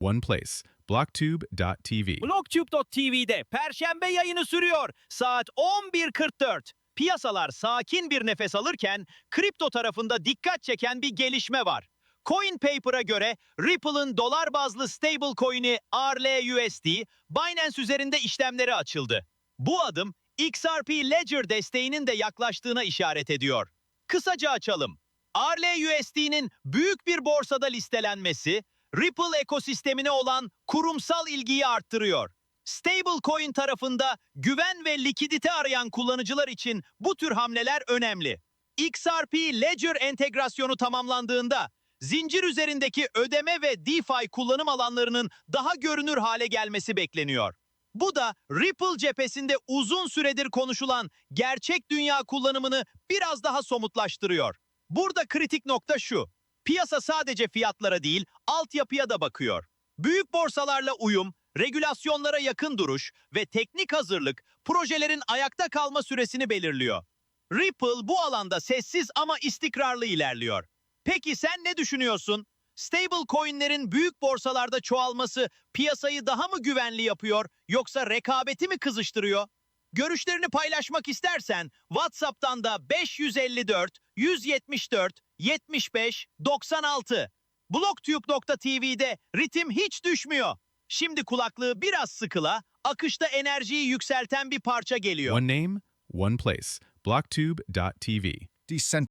one place. Blocktube.tv. Blocktube.tv'de Perşembe yayını sürüyor. Saat 11.44. Piyasalar sakin bir nefes alırken kripto tarafında dikkat çeken bir gelişme var. CoinPaper'a göre Ripple'ın dolar bazlı stablecoin'i RLUSD Binance üzerinde işlemleri açıldı. Bu adım XRP Ledger desteğinin de yaklaştığına işaret ediyor. Kısaca açalım. RLUSD'nin büyük bir borsada listelenmesi, Ripple ekosistemine olan kurumsal ilgiyi arttırıyor. Stablecoin tarafında güven ve likidite arayan kullanıcılar için bu tür hamleler önemli. XRP Ledger entegrasyonu tamamlandığında zincir üzerindeki ödeme ve DeFi kullanım alanlarının daha görünür hale gelmesi bekleniyor. Bu da Ripple cephesinde uzun süredir konuşulan gerçek dünya kullanımını biraz daha somutlaştırıyor. Burada kritik nokta şu. Piyasa sadece fiyatlara değil, altyapıya da bakıyor. Büyük borsalarla uyum, regülasyonlara yakın duruş ve teknik hazırlık projelerin ayakta kalma süresini belirliyor. Ripple bu alanda sessiz ama istikrarlı ilerliyor. Peki sen ne düşünüyorsun? Stable coinlerin büyük borsalarda çoğalması piyasayı daha mı güvenli yapıyor yoksa rekabeti mi kızıştırıyor? Görüşlerini paylaşmak istersen WhatsApp'tan da 554 174 75 96 Blocktube.tv'de ritim hiç düşmüyor. Şimdi kulaklığı biraz sıkıla, akışta enerjiyi yükselten bir parça geliyor. One name, one place. Blocktube.tv. Decent